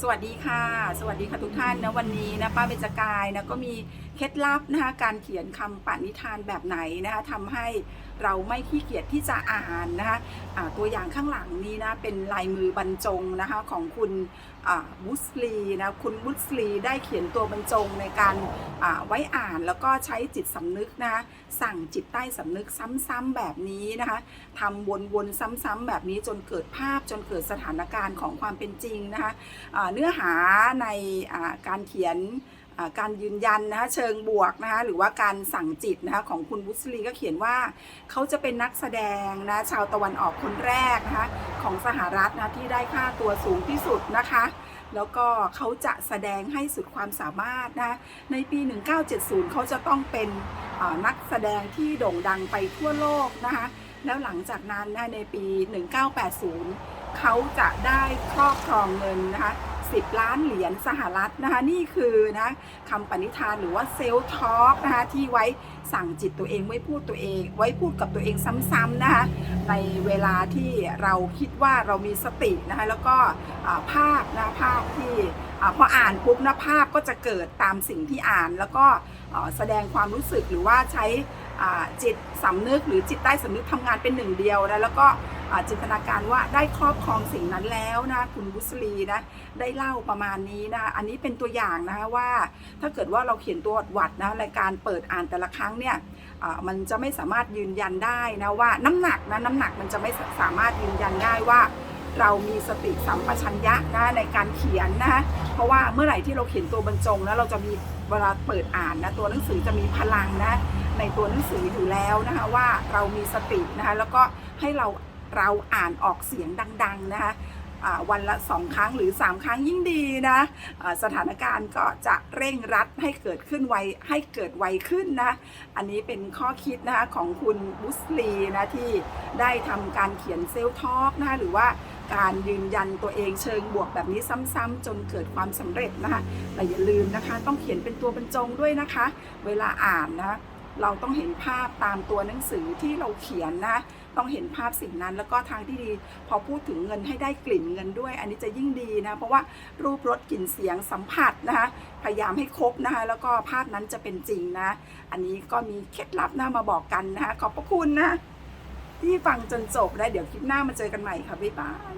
สวัสดีค่ะ สวัสดีค่ะทุกท่านนะวันนี้นะป้าเบญจกายนะก็มี เคล็ดลับนะคะการเขียนคำปณิธานแบบไหนนะคะทำให้เราไม่ขี้เกียจที่จะอ่านนะคะอ่าตัวอย่างข้างหลังนี้นะเป็นลายมือบรรจงนะคะของคุณบุสลีนะคุณบุสลีได้เขียนตัวบรรจงในการไว้อ่านแล้วก็ใช้จิตสำนึกนะคะสั่งจิตใต้สำนึกซ้ำๆแบบนี้นะคะทำวนๆซ้ำๆแบบนี้จนเกิดภาพจนเกิดสถานการณ์ของความเป็นจริงนะคะอ่าเนื้อหาในการเขียน การยืนยันนะคะเชิงบวกนะคะหรือว่าการสั่งจิตนะคะของคุณบุษลีก็เขียนว่าเขาจะเป็นนักแสดงนะชาวตะวันออกคนแรกนะคะของสหรัฐนะที่ได้ค่าตัวสูงที่สุดนะคะแล้วก็เขาจะแสดงให้สุดความสามารถนะในปี 1970 เขาจะต้องเป็นนักแสดงที่โด่งดังไปทั่วโลกนะคะแล้วหลังจากนั้นนะในปี 1980 เขาจะได้ครอบครองเงินนะคะ 10ล้านเหรียญสหรัฐนะคะนี่คือนะคำปณิธานหรือว่าเซลท็อ l k นะคะที่ไว้สั่งจิตตัวเองไว้พูดตัวเอง ไว้พูดกับตัวเองซ้ำๆนะคะในเวลาที่เราคิดว่าเรามีสตินะคะแล้วก็ภาพนะภาพที่พออ่านปุ๊บนะภาพก็จะเกิดตามสิ่งที่อ่าน แล้วก็แสดงความรู้สึกหรือว่าใช้ จิตสำนึกหรือจิตใต้สำนึกทำงานเป็นหนึ่งเดียวนะแล้วก็จินตนาการว่าได้ครอบครองสิ่งนั้นแล้วนะคุณบุษลีนะได้เล่าประมาณนี้นะอันนี้เป็นตัวอย่างนะคะว่า ถ้าเกิดว่าเราเขียนตัววัดนะรายการเปิดอ่านแต่ละครั้งเนี่ยมันจะไม่สามารถยืนยันได้นะว่าน้ำหนักนะน้ำหนักมันจะไม่สามารถยืนยันได้ว่า เรามีสติสัมปชัญญะนะในการเขียนนะเพราะว่าเมื่อไหร่ที่เราเขียนตัวบรรจงแล้วเราจะมีเวลาเปิดอ่านนะตัวหนังสือจะมีพลังนะในตัวหนังสืออยู่แล้วนะคะว่าเรามีสตินะคะแล้วก็ให้เราเราอ่านออกเสียงดังๆนะคะ วันละสองครั้งหรือ 3 ครั้งยิ่งดีนะสถานการณ์ก็จะเร่งรัดให้เกิดขึ้นไวให้เกิดไวขึ้นนะอันนี้เป็นข้อคิดนะคะของคุณบุสลีนะที่ได้ทำการเขียนเซลทอ l k นะคะหรือว่าการยืนยันตัวเองเชิงบวกแบบนี้ซ้ำๆจนเกิดความสำเร็จนะคะแต่อย่าลืมนะคะ ต้องเขียนเป็นตัวบรรจงด้วยนะคะ เวลาอ่านนะ เราต้องเห็นภาพตามตัวหนังสือที่เราเขียนนะต้องเห็นภาพสิ่งนั้น แล้วก็ทางที่ดี พอพูดถึงเงินให้ได้กลิ่นเงินด้วย อันนี้จะยิ่งดีนะ เพราะว่ารูปรสกลิ่นเสียงสัมผัสนะคะพยายามให้ครบนะคะแล้วก็ภาพนั้นจะเป็นจริงนะ อันนี้ก็มีเคล็ดลับนะมาบอกกันนะคะขอบพระคุณนะที่ฟังจนจบแล้วเดี๋ยวคลิปหน้ามาเจอกันใหม่ค่ะบ๊ายบาย